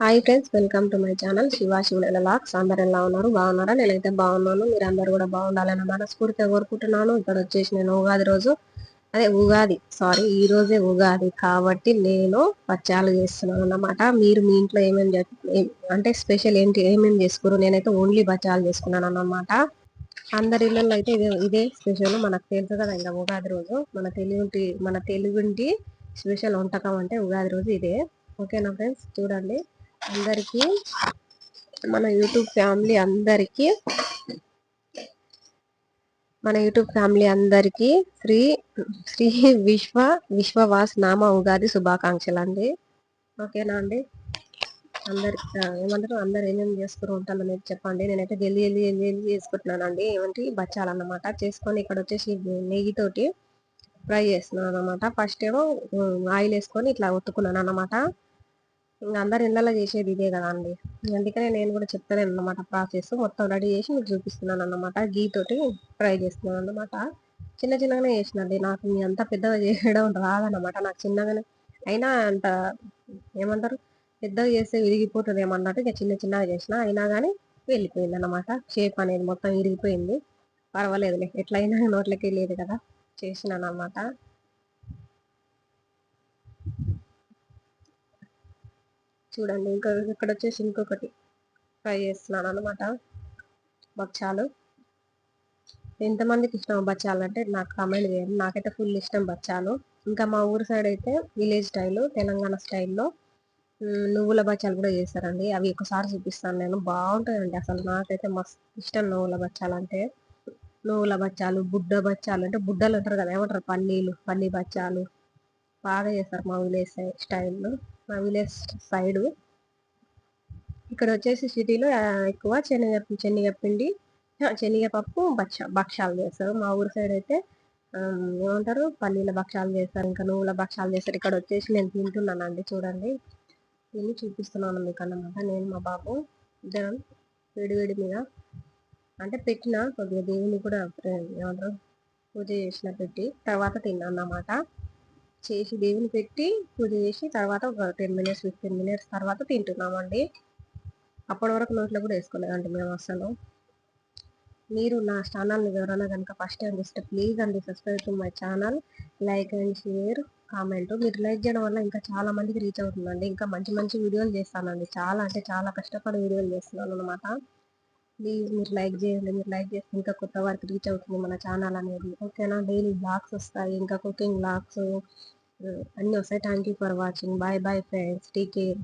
Hi friends welcome to my channel. Shiva శివుల లాక్స్ అందరు ఎలా ఉన్నారు? బాగున్నారా? నేనైతే బాగున్నాను. మీరు అందరు కూడా బాగుండాలని మనస్ఫూర్తిగా కోరుకుంటున్నాను. ఇక్కడ వచ్చేసి నేను ఉగాది రోజు. అదే ఉగాది సారీ ఈ రోజే ఉగాది కాబట్టి నేను పచ్చాలు చేస్తున్నాను అన్నమాట. మీరు మీ ఇంట్లో ఏమేమి అంటే స్పెషల్ ఏంటి ఏమేమి చేసుకోరు నేనైతే ఓన్లీ బచ్చాలు చేసుకున్నాను అన్నమాట. అందరి ఇళ్ళల్లో అయితే ఇదే ఇదే స్పెషల్. మనకు తెలుసు కదా ఇంకా ఉగాది రోజు. మన తెలుగుంటి మన తెలుగుంటి స్పెషల్ వంటకం అంటే ఉగాది రోజు ఇదే. ఓకేనా ఫ్రెండ్స్? చూడండి. అందరికీ మన యూట్యూబ్ ఫ్యామిలీ అందరికీ మన యూట్యూబ్ ఫ్యామిలీ అందరికీ శ్రీ శ్రీ విశ్వ విశ్వవాస్ నామ ఉగాది శుభాకాంక్షలు అండి. ఓకేనా అండి? అందరి ఏమంటారు? అందరు ఏమేమి చేసుకుని ఉంటారు అనేది చెప్పండి. నేనైతే జల్దీ జల్దీ జల్దీ చేసుకుంటున్నాను చేసుకుంటున్నానండి. ఏమంటే బచ్చాలన్నమాట. చేసుకొని ఇక్కడ వచ్చేసి నెయ్యితోటి ఫ్రై చేస్తున్నాను అనమాట ఫస్ట్ ఏమో ఆయిల్ వేసుకొని ఇట్లా ఒత్తుకున్నాను అనమాట ఇంకా అందరు ఇళ్ళలో చేసేది ఇదే కదా అండి. అందుకనే నేను కూడా చెప్తాను అన్నమాట ప్రాసెస్. మొత్తం రెడీ చేసి మీకు చూపిస్తున్నాను అన్నమాట. గీ తోటి ఫ్రై చేస్తున్నాను అన్నమాట. చిన్న చిన్నగానే చేసినండి నాకు మీ అంత పెద్దగా చేయడం రాదన్నమాట. నాకు చిన్నగానే అయినా అంత ఏమంటారు? పెద్దగా చేస్తే విరిగిపోతుంది ఏమన్నట్టు ఇక చిన్న చిన్నగా చేసిన అయినా కానీ వెళ్ళిపోయింది అన్నమాట. షేప్ అనేది మొత్తం విరిగిపోయింది. పర్వాలేదులే. ఎట్లయినా నోట్లకి లేదు కదా. చేసినాను అన్నమాట. చూడండి. ఇంకా ఇక్కడ వచ్చేసి ఇంకొకటి. ఫ్రై చేస్తున్నాను అనమాట బచ్చాలు. ఎంతమందికి ఇష్టం బచ్చాలు అంటే నాకు కమెంట్ చేయండి. నాకైతే ఫుల్ ఇష్టం బచ్చాలు. ఇంకా మా ఊరు సైడ్ అయితే విలేజ్ స్టైల్ తెలంగాణ స్టైల్లో నువ్వుల బచ్చాలు కూడా చేస్తారండి. అవి ఒకసారి చూపిస్తాను నేను. బాగుంటాయండి. అసలు నాకైతే మస్తు ఇష్టం నువ్వుల బచ్చాలు అంటే. నువ్వుల బచ్చాలు బుడ్డ బచ్చాలు అంటే బుడ్డలు ఉంటారు కదా ఏమంటారు? పల్లీలు పల్లీ బచ్చాలు. బాగా చేస్తారు మా విలేజ్ స్టైల్లో మా విలేజ్ సైడు. ఇక్కడ వచ్చేసి సిటీలో ఎక్కువ శనగ శనగపిండి శనగపప్పు బక్ష భక్షాలు చేస్తారు. మా ఊరు సైడ్ అయితే ఏమంటారు? పల్లీల భక్షాలు చేస్తారు ఇంకా నువ్వుల భక్షాలు చేస్తారు. ఇక్కడ వచ్చేసి నేను తింటున్నానండి చూడండి. తిని చూపిస్తున్నాను మీకు అన్నమాట. నేను మా బాబు ఇద్దరం వేడివేడి మీద అంటే పెట్టిన కొద్దిగా దేవుని కూడా ఏమంటారు? పూజ చేసిన పెట్టి తర్వాత తిన్నా అన్నమాట. చేసి దేవుని పెట్టి పూజ చేసి తర్వాత ఒక టెన్ మినిట్స్ ఫిఫ్టీన్ మినిట్స్ తర్వాత తింటున్నామండి. అప్పటి వరకు నోట్లో కూడా వేసుకోలేదండి మేము అసలు. మీరు నా ఛానల్ని ఎవరైనా కనుక ఫస్ట్ టైం చూస్తే ప్లీజ్ అండి subscribe to my channel like and share comment మీరు లైక్ చేయడం వల్ల ఇంకా చాలా మందికి రీచ్ అవుతుందండి. ఇంకా మంచి మంచి వీడియోలు చేస్తానండి. చాలా అంటే చాలా కష్టపడి వీడియోలు చేస్తున్నాను అనమాట ప్లీజ్ మీరు లైక్ చేయండి మీరు లైక్ చేస్తే ఇంకా కొత్త వారికి రీచ్ అవుతుంది మన ఛానల్ అనేది. ఓకేనా? డైలీ బ్లాగ్స్ వస్తాయి ఇంకా కుకింగ్ బ్లాగ్స్ అన్నీ వస్తాయి. Thank you for watching bye bye friends take care